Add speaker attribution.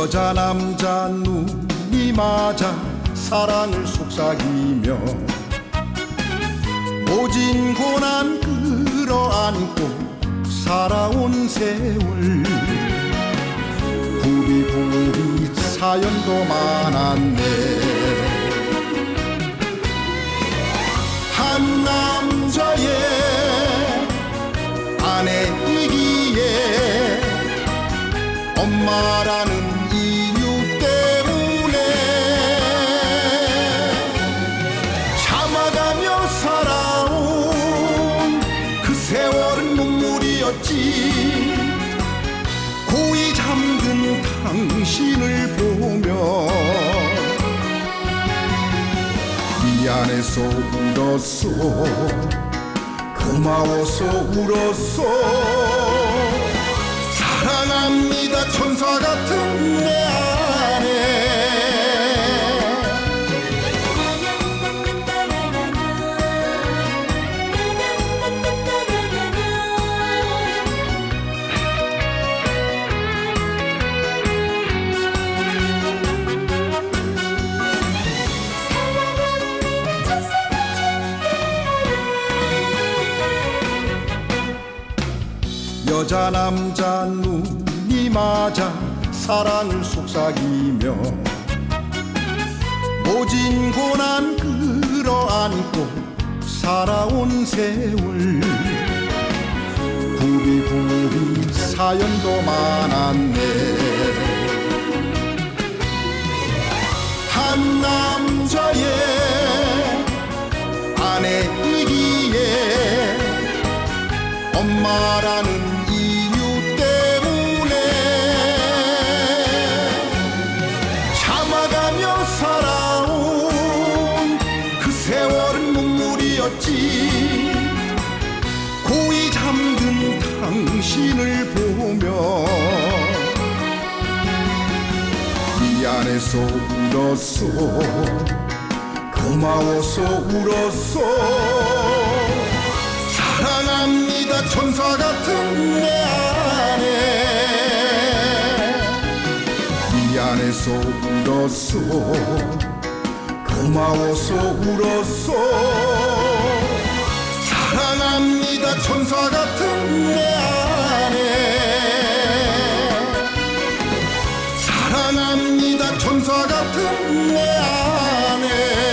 Speaker 1: 여자 남자 눈이 맞아 사랑을 속삭이며 모진 고난 끌어안고 살아온 세월. 부비부비 사연도 많았네. 한남 엄마라는 이유 때문에 참아가며 살아온 그 세월은 눈물이었지. 고이 잠든 당신을 보며 미안해서 울었어 고마워서 울었어 같은 내 여자 남자 눈이 맞아 사랑을 속삭이며 모진 고난 끌어안고 살아온 세월. 부비부비 사연도 많았네. 한 남자의 아내이기에 엄마라는 눈물이었지. 고이 잠든 당신을 보며 미안해서 울었어 고마워서 울었어 사랑합니다 천사 같은 내 아내 미안해서 울었어 고마워서 울었어 천사 같은 내 아내 사랑합니다. 천사 같은 내 아내